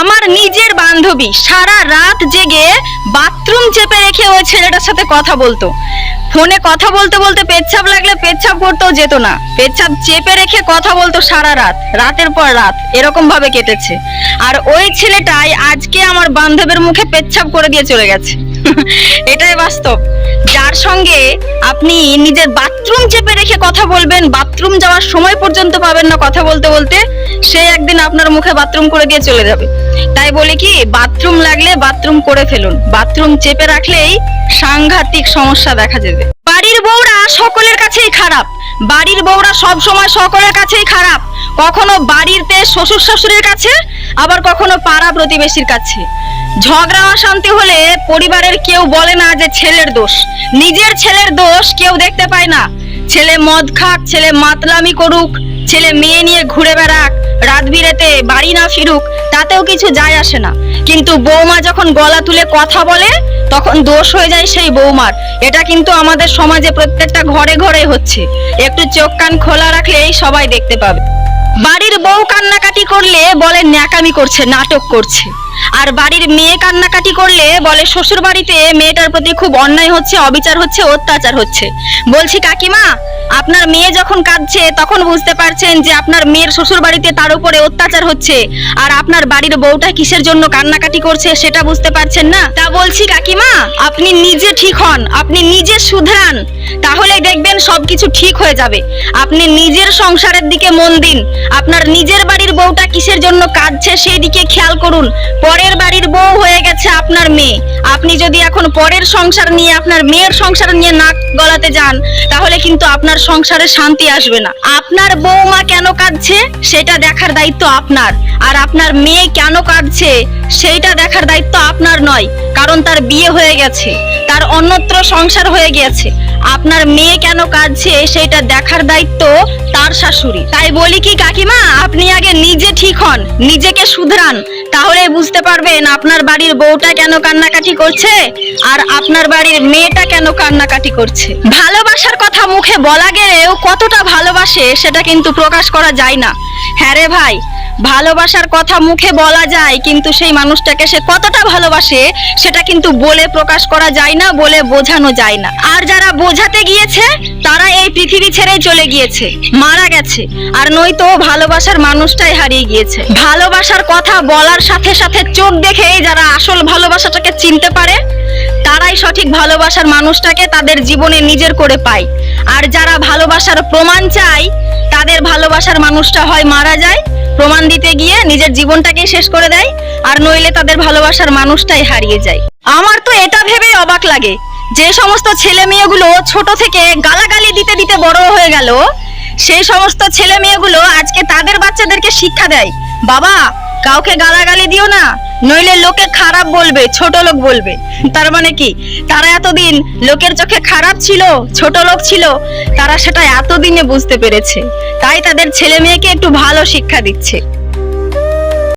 আমার নিজের বান্ধবী সারা রাত জেগে বাথরুম চেপে রেখে ওই ছেলেটার সাথে কথা বলতো। ফোনে কথা বলতে বলতে পেচ্ছাপ লাগলে পেচ্ছাপ করতেও যেত না। পেচ্ছাপ চেপে রেখে কথা বলতো সারা রাত, রাতের পর রাত, এরকম ভাবে কেটেছে। আর ওই ছেলেটাই আজকে আমার বান্ধবের মুখে পেচ্ছাপ করে দিয়ে চলে গেছে। এটাই বাস্তব। যার সঙ্গে আপনি নিজের বাথরুম চেপে রেখে কথা বলবেন, বাথরুম যাওয়ার সময় পর্যন্ত পাবেন না কথা বলতে বলতে, সে একদিন আপনার মুখে বাথরুম করে দিয়ে চলে যাবে। তাই বলি কি, বাথরুম লাগলে বাথরুম করে ফেলুন। বাথরুম চেপে রাখলেই সাংঘাতিক সমস্যা দেখা যাবে বাড়ির বউরা সকলের কাছেই খারাপ। বাড়ির বউরা সব সময় সকলের কাছেই খারাপ। কখনো বাড়িতে শ্বশুর শাশুড়ির কাছে, আবার কখনো পাড়া প্রতিবেশীর কাছে। ঝগড়া, অশান্তি হলে পরিবারের কেউ বলে না যে ছেলের দোষ। নিজের ছেলের দোষ কেউ দেখতে পায় না। ছেলে মদ খাক, ছেলে মাতলামি করুক, ছেলে মেয়ে নিয়ে ঘুরে বেড়াক, রাত বিরেতে বাড়ি না ফিরুক, তাতেও কিছু যায় আসে না। কিন্তু বৌমা যখন গলা তুলে কথা বলে, তখন দোষ হয়ে যায় সেই বৌমার। এটা কিন্তু আমাদের সমাজে প্রত্যেকটা ঘরে ঘরে হচ্ছে। একটু চোখ কান খোলা রাখলেই সবাই দেখতে পাবে। বাড়ির বউ কান্নাকাটি করলে বলে ন্যাকামি করছে নাটক করছে। আর বাড়ির মেয়ে কান্নাকাটি করলে বলে শ্বশুর বাড়িতে মেয়েটার প্রতি খুব অন্যায় হচ্ছে, অবিচার হচ্ছে, অত্যাচার হচ্ছে। বলছি, কাকিমা, আপনার মেয়ে যখন কাঁদছে, তখন বুঝতে পারছেন যে আপনার মেয়ের শ্বশুর বাড়িতে তার উপরে অত্যাচার হচ্ছে। আর আপনার বাড়ির বউটা কিসের জন্য কান্নাকাটি করছে, সেটা বুঝতে পারছেন না? তা বলছি, কাকিমা, আপনি নিজে ঠিক হন, আপনি নিজে শুধরান। তাহলে দেখবেন সবকিছু ঠিক হয়ে যাবে। আপনি নিজের সংসারের দিকে মন দিন। আপনার নিজের বাড়ির বউটা কিসের জন্য কাঁদছে, সেই দিকে খেয়াল করুন। পরের বাড়ির বউ হয়ে গেছে আপনার মেয়ে। আপনি যদি এখন পরের সংসার নিয়ে, আপনার মেয়ের সংসার নিয়ে নাক গলাতে যান, তাহলে কিন্তু আপনার সংসারে শান্তি আসবে না। আপনার বৌমা কেন কাঁদছে, সেটা দেখার দায়িত্ব আপনার। আর আপনার মেয়ে কেন কাঁদছে, সেইটা দেখার দায়িত্ব আপনার নয়, কারণ তার বিয়ে হয়ে গেছে, তার অন্যত্র সংসার হয়ে গেছে। আপনার মেয়ে কেন কাঁদছে সেটা দেখার দায়িত্ব তার শাশুড়ি। তাই বলি কি কাকিমা, আপনি আগে নিজে ঠিক হন, নিজেকে শুধরান তাহলে বুঝতে পারবেন, আপনার বাড়ির বউটা কেন কান্নাকাটি করছে? আর আপনার বাড়ির মেয়েটা কেন কান্নাকাটি করছে? ভালোবাসার কথা মুখে বলা গেলেও কতটা ভালোবাসে সেটা কিন্তু প্রকাশ করা যায় না। হ্যাঁ রে ভাই ভালোবাসার কথা মুখে বলা যায়, কিন্তু সেই মানুষটাকে সে কতটা ভালোবাসে, সেটা কিন্তু বলে প্রকাশ করা যায় না, বলে বোঝানো যায় না। আর যারা বোঝাতে গিয়েছে, তারা এই পৃথিবী ছেড়ে চলে গিয়েছে, মারা গেছে, আর নয়তো ভালোবাসার মানুষটাই হারিয়ে গিয়েছে। ভালোবাসার কথা বলার সাথে সাথে চোখ দেখেই যারা আসল ভালোবাসাটাকে চিনতে পারে, তারাই সঠিক ভালোবাসার মানুষটাকে তাদের জীবনে নিজের করে পায়। আর যারা ভালোবাসার প্রমাণ চায় তাদের ভালোবাসার মানুষটা হয় মারা যায়, প্রমাণ দিতে গিয়ে নিজের জীবনটাকেই শেষ করে দেয়, আর নইলে তাদের ভালোবাসার মানুষটাই হারিয়ে যায়। আমার তো এটা ভেবেই অবাক লাগে, যে সমস্ত ছেলে মেয়েগুলো ছোট থেকে গালাগালি দিতে দিতে বড় হয়ে গেল, সেই সমস্ত ছেলে মেয়েগুলো আজকে তাদের বাচ্চাদেরকে শিক্ষা দেয়, বাবা কাউকে গালাগালি দিও না, নইলে লোকে খারাপ বলবে, ছোট লোক বলবে। তার মানে কি? তারা এতদিন লোকের চোখে খারাপ ছিল, ছোট লোক ছিল, তারা সেটা এতদিনে বুঝতে পেরেছে। তাই তাদের ছেলে মেয়েকে একটু ভালো শিক্ষা দিচ্ছে।